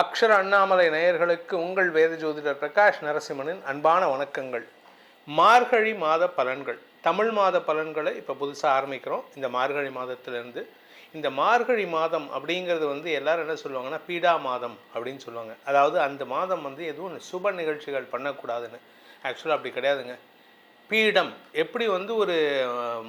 அக்ஷர அண்ணாமலை நேயர்களுக்கு உங்கள் வேத ஜோதிடர் பிரகாஷ் நரசிம்மனின் அன்பான வணக்கங்கள். மார்கழி மாத பலன்கள். தமிழ் மாத பலன்களை இப்போ புதுசாக ஆரம்பிக்கிறோம். இந்த மார்கழி மாதத்திலேருந்து இந்த மார்கழி மாதம் அப்படிங்கிறது வந்து எல்லாரும் என்ன சொல்லுவாங்கன்னா பீடா மாதம் அப்படின்னு சொல்லுவாங்க. அதாவது அந்த மாதம் வந்து எதுவும் சுப நிகழ்ச்சிகள் பண்ணக்கூடாதுன்னு. ஆக்சுவலாக அப்படி கிடையாதுங்க. பீடம் எப்படி வந்து ஒரு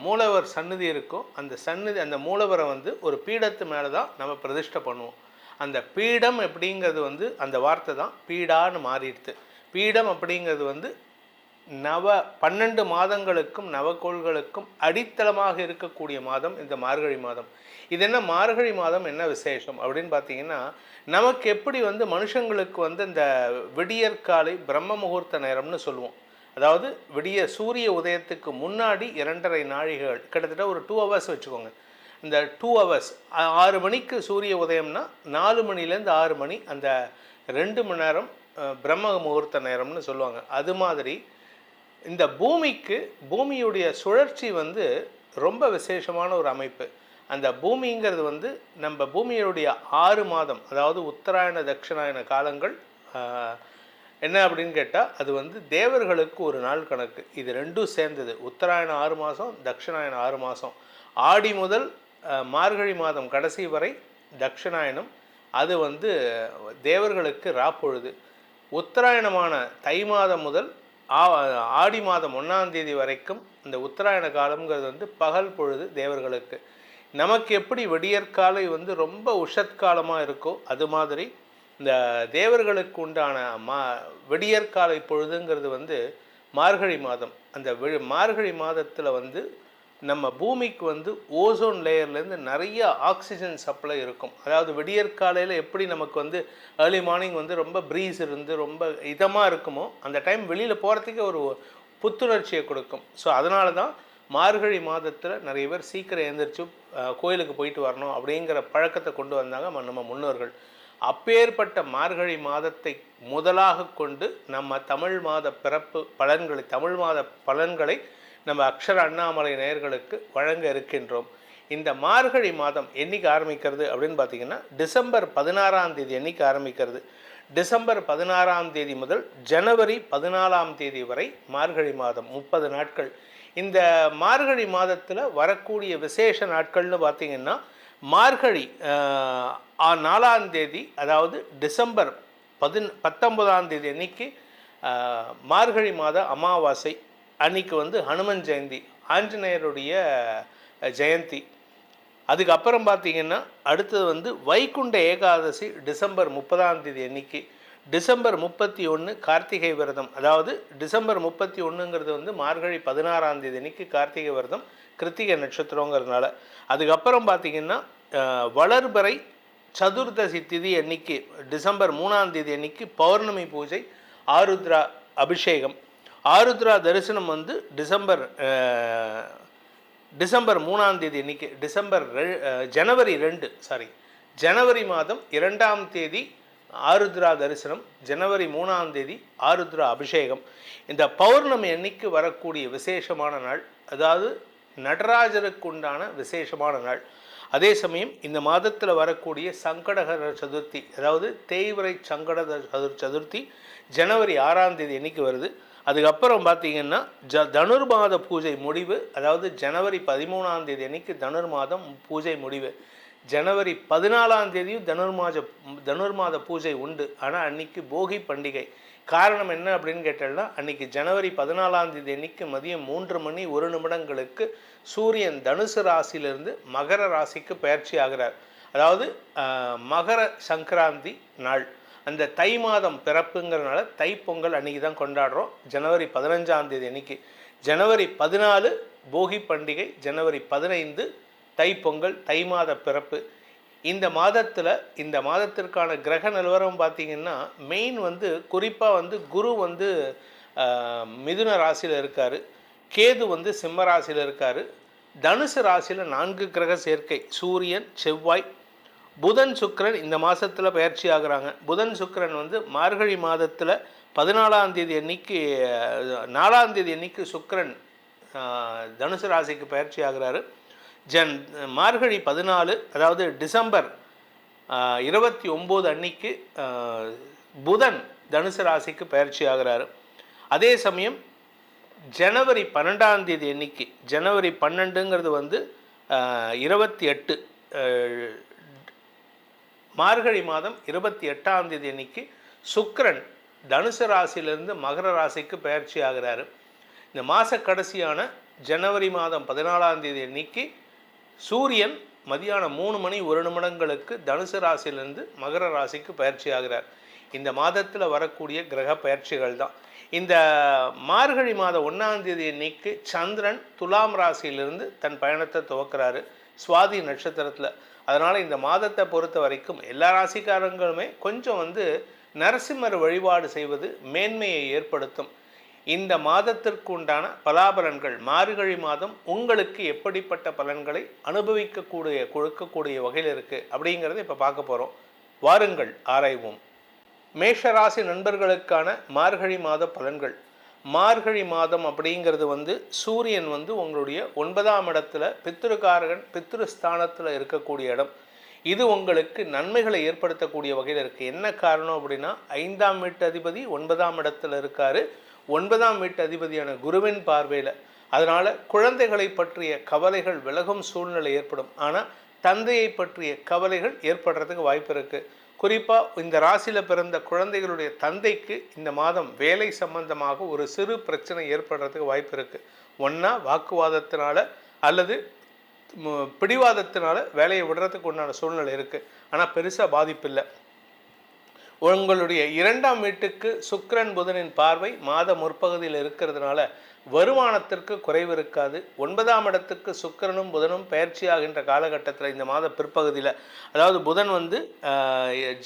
மூலவர் சன்னதி இருக்கோ அந்த சன்னதி அந்த மூலவரை வந்து ஒரு பீடத்து மேலே தான் நம்ம பிரதிஷ்டை பண்ணுவோம். அந்த பீடம் அப்படிங்கிறது வந்து அந்த வார்த்தை தான் பீடான்னு மாறிடுது பீடம் அப்படிங்கிறது வந்து நவ பன்னெண்டு மாதங்களுக்கும் நவக்கோள்களுக்கும் அடித்தளமாக இருக்கக்கூடிய மாதம் இந்த மார்கழி மாதம். இது என்ன மார்கழி மாதம் என்ன விசேஷம் அப்படின்னு பார்த்தீங்கன்னா நமக்கு எப்படி வந்து மனுஷங்களுக்கு வந்து இந்த விடியற்காலை பிரம்ம முகூர்த்த நேரம்னு சொல்லுவோம். அதாவது விடிய சூரிய உதயத்துக்கு முன்னாடி இரண்டரை நாழிகள் கிட்டத்தட்ட ஒரு டூ ஹவர்ஸ் வச்சுக்கோங்க. இந்த டூ ஹவர்ஸ் ஆறு மணிக்கு சூரிய உதயம்னா நாலு மணிலேருந்து ஆறு மணி அந்த ரெண்டு மணி நேரம் பிரம்ம முகூர்த்த நேரம்னு சொல்லுவாங்க. அது மாதிரி இந்த பூமிக்கு பூமியுடைய சுழற்சி வந்து ரொம்ப விசேஷமான ஒரு அமைப்பு. அந்த பூமிங்கிறது வந்து நம்ம பூமியுடைய ஆறு மாதம் அதாவது உத்தராயண தட்சிணாயன காலங்கள் என்ன அப்படின்னு கேட்டால் அது வந்து தேவர்களுக்கு ஒரு நாள் கணக்கு. இது ரெண்டும் சேர்ந்தது. உத்தராயணம் ஆறு மாதம் தட்சிணாயணம் ஆறு மாதம் ஆடி முதல் மார்கழி மாதம் கடைசி வரை தட்சிணாயனம் அது வந்து தேவர்களுக்கு ராப்பொழுது. உத்தராயணமான தை மாதம் முதல் ஆ- ஆடி மாதம் ஒன்றாம் தேதி வரைக்கும் இந்த உத்தராயண காலம்ங்கிறது வந்து பகல் பொழுது தேவர்களுக்கு. நமக்கு எப்படி விடியற்காலை வந்து ரொம்ப உஷத்காலமாக இருக்கோ அது மாதிரி இந்த தேவர்களுக்கு உண்டான மா விடியற்காலை பொழுதுங்கிறது வந்து மார்கழி மாதம். அந்த வி மார்கழி மாதத்தில் வந்து நம்ம பூமிக்கு வந்து ஓசோன் லேயர்லேருந்து நிறைய ஆக்சிஜன் சப்ளை இருக்கும். அதாவது விடியற்காலையில் எப்படி நமக்கு வந்து ஏர்லி மார்னிங் வந்து ரொம்ப ப்ரீஸ் இருந்து ரொம்ப இதமாக இருக்குமோ அந்த டைம் வெளியில் போகிறதுக்கே ஒரு புத்துணர்ச்சியை கொடுக்கும். ஸோ அதனால தான் மார்கழி மாதத்தில் நிறைய பேர் சீக்கிரம் எழுந்திரிச்சு கோயிலுக்கு போயிட்டு வரணும் அப்படிங்கிற பழக்கத்தை கொண்டு வந்தாங்க நம்ம முன்னோர்கள். அப்பேற்பட்ட மார்கழி மாதத்தை முதலாக கொண்டு நம்ம தமிழ் மாத பிறப்பு பலன்களை தமிழ் மாத பலன்களை நம்ம அக்ஷர அண்ணாமலை நேயர்களுக்கு வழங்க இருக்கின்றோம். இந்த மார்கழி மாதம் என்னைக்கு ஆரம்பிக்கிறது அப்படின்னு பார்த்தீங்கன்னா டிசம்பர் பதினாறாம் தேதி என்னைக்கு ஆரம்பிக்கிறது? டிசம்பர் பதினாறாம் தேதி முதல் ஜனவரி பதினாலாம் தேதி வரை மார்கழி மாதம் முப்பது நாட்கள். இந்த மார்கழி மாதத்தில் வரக்கூடிய விசேஷ நாட்கள்னு பார்த்தீங்கன்னா மார்கழி நாலாம் தேதி அதாவது டிசம்பர் பதின் பத்தொன்பதாம் தேதி அன்னைக்கு மார்கழி மாத அமாவாசை அன்னைக்கு வந்து ஹனுமன் ஜெயந்தி ஆஞ்சநேயருடைய ஜெயந்தி. அதுக்கப்புறம் பார்த்தீங்கன்னா அடுத்தது வந்து வைகுண்ட ஏகாதசி டிசம்பர் முப்பதாம் தேதி அன்னைக்கு. டிசம்பர் முப்பத்தி ஒன்று கார்த்திகை விரதம். அதாவது டிசம்பர் முப்பத்தி ஒன்றுங்கிறது வந்து மார்கழி பதினாறாம் தேதி அன்னைக்கு கார்த்திகை விரதம் கிருத்திகை நட்சத்திரங்கிறதுனால. அதுக்கப்புறம் பார்த்திங்கன்னா வளர்பறை சதுர்தசி திதி அன்னைக்கு டிசம்பர் மூணாம் தேதி அன்னைக்கு பௌர்ணமி பூஜை ஆருத்ரா அபிஷேகம். ஆருத்ரா தரிசனம் வந்து டிசம்பர் டிசம்பர் மூணாம் தேதி இன்னைக்கு டிசம்பர் ரெ- ஜனவரி ரெண்டு சாரி ஜனவரி மாதம் இரண்டாம் தேதி ஆருத்ரா தரிசனம் ஜனவரி மூணாம் தேதி ஆருத்ரா அபிஷேகம். இந்த பௌர்ணமி அன்னைக்கு வரக்கூடிய விசேஷமான நாள் அதாவது நடராஜருக்கு உண்டான விசேஷமான நாள். அதே சமயம் இந்த மாதத்தில் வரக்கூடிய சங்கடகர சதுர்த்தி அதாவது தேய்வரை சங்கடகர சதுர் சதுர்த்தி ஜனவரி ஆறாம் தேதி அன்னைக்கு வருது. அதுக்கப்புறம் பார்த்தீங்கன்னா ஜ தனுர்மாத பூஜை முடிவு அதாவது ஜனவரி பதிமூணாம் தேதி அன்னைக்கு தனுர்மாதம் பூஜை முடிவு. ஜனவரி பதினாலாம் தேதியும் தனுர்மாத தனுர்மாத பூஜை உண்டு. ஆனால் அன்னைக்கு போகி பண்டிகை. காரணம் என்ன அப்படின்னு கேட்டால்னா அன்னைக்கு ஜனவரி பதினாலாம் தேதி அன்னைக்கு மதியம் மூன்று மணி ஒரு நிமிடங்களுக்கு சூரியன் தனுசு ராசியிலிருந்து மகர ராசிக்கு பயிற்சி ஆகிறார். அதாவது மகர சங்கராந்தி நாள். அந்த தை மாதம் பிறப்புங்கிறனால தைப்பொங்கல் அன்னைக்கு தான் கொண்டாடுறோம். ஜனவரி பதினஞ்சாம் தேதி அன்னைக்கு. ஜனவரி பதினாலு போகி பண்டிகை ஜனவரி பதினைந்து தைப்பொங்கல் தை மாத பிறப்பு. இந்த மாதத்தில் இந்த மாதத்திற்கான கிரக நிலவரம் பார்த்தீங்கன்னா மெயின் வந்து குறிப்பாக வந்து குரு வந்து மிதுன ராசியில் இருக்கார். கேது வந்து சிம்ம ராசியில் இருக்கார். தனுசு ராசியில் நான்கு கிரக சேர்க்கை. சூரியன் செவ்வாய் புதன் சுக்கரன் இந்த மாதத்தில் பயிற்சி ஆகுறாங்க. புதன் சுக்கரன் வந்து மார்கழி மாதத்தில் பதினாலாம் தேதி அன்னைக்கு நாலாம் தேதி அன்னைக்கு சுக்கரன் தனுசு ராசிக்கு பயிற்சி ஆகிறாரு. ஜன் மார்கழி பதினாலு அதாவது டிசம்பர் இருபத்தி ஒம்பது அன்னைக்கு புதன் தனுசு ராசிக்கு பயிற்சி ஆகிறாரு. அதே சமயம் ஜனவரி பன்னெண்டாம் தேதி அன்னைக்கு ஜனவரி பன்னெண்டுங்கிறது வந்து இருபத்தி எட்டு மார்கழி மாதம் இருபத்தி எட்டாம் தேதி அன்னைக்கு சுக்கரன் தனுசு ராசியிலிருந்து மகர ராசிக்கு பயிற்சி ஆகிறாரு. இந்த மாத கடைசியான ஜனவரி மாதம் பதினாலாம் தேதி அன்னைக்கு சூரியன் மதியானம் மூணு மணி ஒரு நிமிடங்களுக்கு தனுசு ராசியிலிருந்து மகர ராசிக்கு பயிற்சி ஆகிறார். இந்த மாதத்தில் வரக்கூடிய கிரக பயிற்சிகள் தான். இந்த மார்கழி மாதம் ஒன்றாம் தேதி அன்னைக்கு சந்திரன் துலாம் ராசியிலிருந்து தன் பயணத்தை துவக்கிறாரு. சுவாதி நட்சத்திரத்தில் அதனால் இந்த மாதத்தை பொறுத்த வரைக்கும் எல்லா ராசிக்காரங்களுமே கொஞ்சம் வந்து நரசிம்மர் வழிபாடு செய்வது மேன்மையை ஏற்படுத்தும். இந்த மாதத்திற்கு உண்டான பலாபலன்கள் மார்கழி மாதம் உங்களுக்கு எப்படிப்பட்ட பலன்களை அனுபவிக்கக்கூடிய கொடுக்கக்கூடிய வகையில் இருக்குது அப்படிங்கிறத இப்போ பார்க்க போகிறோம் வாருங்கள் ஆராய்வோம். மேஷராசி நண்பர்களுக்கான மார்கழி மாத பலன்கள். மார்கழி மாதம் அப்படிங்கிறது வந்து சூரியன் வந்து உங்களுடைய ஒன்பதாம் இடத்துல பித்திருக்காரகன் பித்திருஸ்தானத்தில் இருக்கக்கூடிய இடம். இது உங்களுக்கு நன்மைகளை ஏற்படுத்தக்கூடிய வகையில் இருக்குது என்ன காரணம் அப்படின்னா ஐந்தாம் வீட்டு அதிபதி ஒன்பதாம் இடத்துல இருக்கார். ஒன்பதாம் வீட்டு அதிபதியான குருவின் பார்வையில். அதனால் குழந்தைகளை பற்றிய கவலைகள் விலகும் சூழ்நிலை ஏற்படும். ஆனால் தந்தையை பற்றிய கவலைகள் ஏற்படுறதுக்கு வாய்ப்பு இருக்குது குறிப்பாக இந்த ராசியில் பிறந்த குழந்தைகளுடைய தந்தைக்கு இந்த மாதம் வேலை சம்பந்தமாக ஒரு சிறு பிரச்சனை ஏற்படுறதுக்கு வாய்ப்பு இருக்குது ஒன்றா வாக்குவாதத்தினால அல்லது பிடிவாதத்தினால வேலையை விடுறதுக்கு உண்டான சூழ்நிலை இருக்குது ஆனால் பெருசாக பாதிப்பு இல்லை. உங்களுடைய இரண்டாம் வீட்டுக்கு சுக்கரன் புதனின் பார்வை மாத முற்பகுதியில் இருக்கிறதுனால வருமானத்திற்கு குறைவு இருக்காது. ஒன்பதாம் இடத்துக்கு சுக்கிரனும் புதனும் பயிற்சியாகின்ற காலகட்டத்தில் இந்த மாத பிற்பகுதியில் அதாவது புதன் வந்து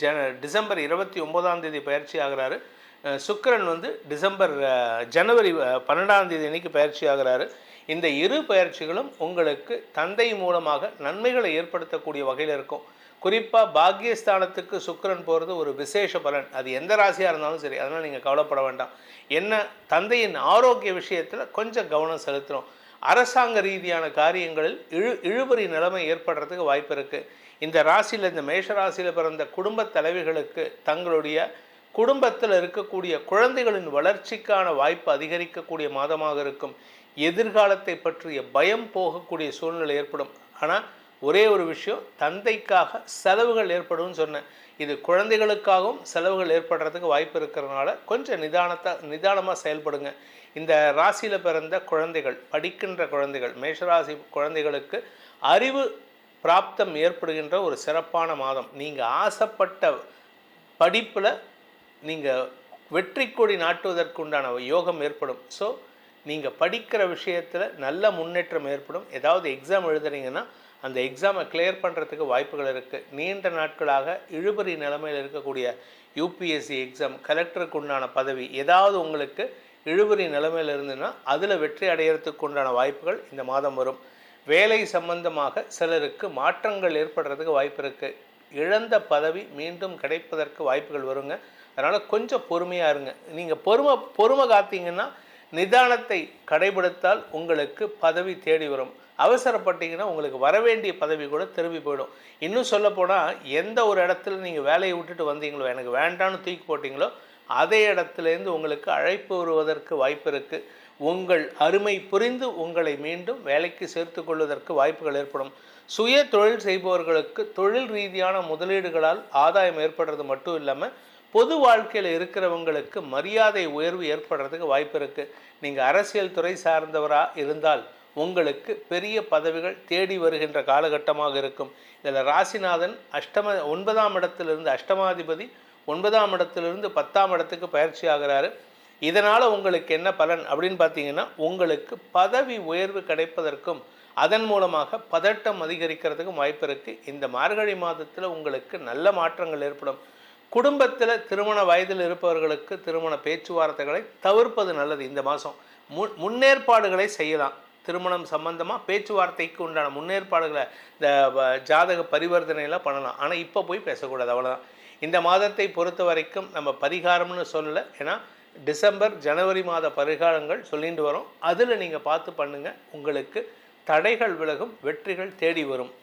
ஜன டிசம்பர் இருபத்தி ஒன்பதாம் தேதி பயிற்சி ஆகிறாரு சுக்கரன் சுக்கிரன் வந்து டிசம்பர் ஜனவரி பன்னெண்டாம் தேதி அன்னைக்கு பயிற்சி ஆகிறாரு இந்த இரு பயிற்சிகளும் உங்களுக்கு தந்தை மூலமாக நன்மைகளை ஏற்படுத்தக்கூடிய வகையில் இருக்கும். குறிப்பாக பாக்கியஸ்தானத்துக்கு சுக்கிரன் போகிறது ஒரு விசேஷ பலன். அது எந்த ராசியாக இருந்தாலும் சரி அதனால் நீங்கள் கவலைப்பட வேண்டாம். என்ன தந்தையின் ஆரோக்கிய விஷயத்தில் கொஞ்சம் கவனம் செலுத்தணும். அரசாங்க ரீதியான காரியங்களில் இழு இழுபறி நிலைமை ஏற்படுறதுக்கு வாய்ப்பு இருக்குது இந்த ராசியில் இந்த மேஷ ராசியில் பிறந்த குடும்ப தலைவிகளுக்கு தங்களுடைய குடும்பத்தில் இருக்கக்கூடிய குழந்தைகளின் வளர்ச்சிக்கான வாய்ப்பு அதிகரிக்கக்கூடிய மாதமாக இருக்கும். எதிர்காலத்தை பற்றிய பயம் போகக்கூடிய சூழ்நிலை ஏற்படும். ஆனால் ஒரே ஒரு விஷயம் தந்தைக்காக செலவுகள் ஏற்படும்னு சொன்னேன். இது குழந்தைகளுக்காகவும் செலவுகள் ஏற்படுறதுக்கு வாய்ப்பு இருக்கிறதுனால கொஞ்சம் நிதானத்தை நிதானமாக செயல்படுங்க. இந்த ராசியில் பிறந்த குழந்தைகள் படிக்கின்ற குழந்தைகள் மேஷராசி குழந்தைகளுக்கு அறிவு பிராப்தம் ஏற்படுகின்ற ஒரு சிறப்பான மாதம். நீங்கள் ஆசைப்பட்ட படிப்பில் நீங்கள் வெற்றி கொடி நாட்டுவதற்குண்டான யோகம் ஏற்படும். ஸோ நீங்கள் படிக்கிற விஷயத்தில் நல்ல முன்னேற்றம் ஏற்படும். ஏதாவது எக்ஸாம் எழுதுறீங்கன்னா அந்த எக்ஸாமை கிளியர் பண்ணுறதுக்கு வாய்ப்புகள் இருக்குது நீண்ட நாட்களாக இழுபறி நிலைமையில் இருக்கக்கூடிய யூபிஎஸ்சி எக்ஸாம் கலெக்டருக்கு உண்டான பதவி ஏதாவது உங்களுக்கு இழுபறி நிலைமையில் இருந்ததுன்னா அதில் வெற்றி அடையிறதுக்கு உண்டான வாய்ப்புகள் இந்த மாதம் வரும். வேலை சம்பந்தமாக சிலருக்கு மாற்றங்கள் ஏற்படுறதுக்கு வாய்ப்பு இருக்குது இழந்த பதவி மீண்டும் கிடைப்பதற்கு வாய்ப்புகள் வருங்க. அதனால் கொஞ்சம் பொறுமையாக இருங்க. நீங்கள் பொறுமை பொறுமை காத்தீங்கன்னா நிதானத்தை கடைபிடித்தால் உங்களுக்கு பதவி தேடி வரும். அவசரப்பட்டீங்கன்னா உங்களுக்கு வரவேண்டிய பதவி கூட திரும்பி போயிடும். இன்னும் சொல்லப்போனால் எந்த ஒரு இடத்துல நீங்கள் வேலையை விட்டுட்டு வந்தீங்களோ எனக்கு வேண்டான்னு தூக்கி போட்டிங்களோ அதே இடத்துலேருந்து உங்களுக்கு அழைப்பு வருவதற்கு வாய்ப்பு இருக்குது உங்கள் அருமை புரிந்து உங்களை மீண்டும் வேலைக்கு சேர்த்து கொள்வதற்கு வாய்ப்புகள் ஏற்படும். சுய தொழில் செய்பவர்களுக்கு தொழில் ரீதியான முதலீடுகளால் ஆதாயம் ஏற்படுறது மட்டும் இல்லாமல் பொது வாழ்க்கையில் இருக்கிறவங்களுக்கு மரியாதை உயர்வு ஏற்படுறதுக்கு வாய்ப்பு இருக்குது நீங்கள் அரசியல் துறை சார்ந்தவராக இருந்தால் உங்களுக்கு பெரிய பதவிகள் தேடி வருகின்ற காலகட்டமாக இருக்கும். இதில் ராசிநாதன் அஷ்டம ஒன்பதாம் இடத்திலிருந்து அஷ்டமாதிபதி ஒன்பதாம் இடத்திலிருந்து பத்தாம் இடத்துக்கு பயிற்சி ஆகிறாரு. இதனால் உங்களுக்கு என்ன பலன் அப்படின்னு பார்த்தீங்கன்னா உங்களுக்கு பதவி உயர்வு கிடைப்பதற்கும் அதன் மூலமாக பதட்டம் அதிகரிக்கிறதுக்கும் வாய்ப்பு இருக்குது இந்த மார்கழி மாதத்தில் உங்களுக்கு நல்ல மாற்றங்கள் ஏற்படும். குடும்பத்தில் திருமண வயதில் இருப்பவர்களுக்கு திருமண பேச்சுவார்த்தைகளை தவிர்ப்பது நல்லது இந்த மாதம். முன் முன்னேற்பாடுகளை செய்யலாம். திருமணம் சம்பந்தமாக பேச்சுவார்த்தைக்கு உண்டான முன்னேற்பாடுகளை இந்த வ- ஜாதக பரிவர்த்தனையெல்லாம் பண்ணலாம். ஆனால் இப்போ போய் பேசக்கூடாது. அவ்வளோதான் இந்த மாதத்தை பொறுத்த வரைக்கும் நம்ம பரிகாரம்னு சொல்லலை. ஏன்னா டிசம்பர் ஜனவரி மாத பரிகாரங்கள் சொல்லிட்டு வரோம். அதில் நீங்கள் பார்த்து பண்ணுங்கள் உங்களுக்கு தடைகள் விலகும் வெற்றிகள் தேடி வரும்.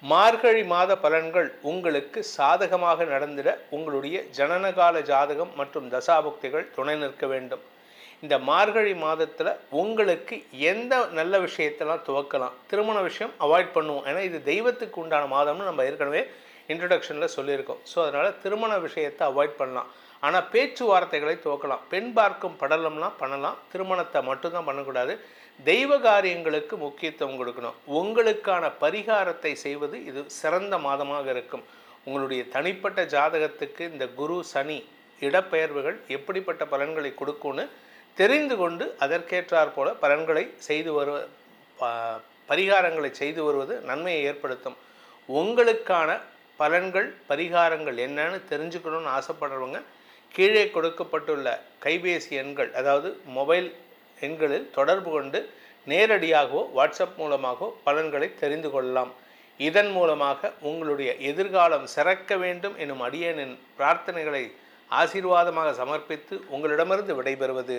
மார்கழி மாத பலன்கள் உங்களுக்கு சாதகமாக நடந்திட உங்களுடைய ஜனனகால ஜாதகம் மற்றும் தசாபுக்திகள் துணை நிற்க வேண்டும். இந்த மார்கழி மாதத்தில் உங்களுக்கு எந்த நல்ல விஷயத்தெல்லாம் துவக்கலாம்? திருமண விஷயம் அவாய்ட் பண்ணுவோம். ஏன்னா இது தெய்வத்துக்கு உண்டான மாதம்னு நம்ம ஏற்கனவே இன்ட்ரடக்ஷனில் சொல்லியிருக்கோம். ஸோ அதனால் திருமண விஷயத்தை அவாய்ட் பண்ணலாம். ஆனால் பேச்சுவார்த்தைகளை துவக்கலாம். பெண் பார்க்கும் படலம்லாம் பண்ணலாம். திருமணத்தை மட்டும்தான் பண்ணக்கூடாது. தெய்வ காரியங்களுக்கு முக்கியத்துவம் கொடுக்கணும். உங்களுக்கான பரிகாரத்தை செய்வது இது சிறந்த மாதமாக இருக்கும். உங்களுடைய தனிப்பட்ட ஜாதகத்துக்கு இந்த குரு சனி இடப்பெயர்வுகள் எப்படிப்பட்ட பலன்களை கொடுக்கும்னு தெரிந்து கொண்டு அதற்கேற்றாற் போல பலன்களை செய்து வருவ பரிகாரங்களை செய்து வருவது நன்மையை ஏற்படுத்தும். உங்களுக்கான பலன்கள் பரிகாரங்கள் என்னன்னு தெரிஞ்சுக்கணும்னு ஆசைப்படுறவங்க கீழே கொடுக்கப்பட்டுள்ள கைபேசி எண்கள் அதாவது மொபைல் எண்களில் தொடர்பு கொண்டு நேரடியாகவோ வாட்ஸ்அப் மூலமாகவோ பலன்களை தெரிந்து கொள்ளலாம். இதன் மூலமாக உங்களுடைய எதிர்காலம் சிறக்க வேண்டும் எனும் அடியனின் பிரார்த்தனைகளை ஆசீர்வாதமாக சமர்ப்பித்து உங்களிடமிருந்து விடைபெறுவது.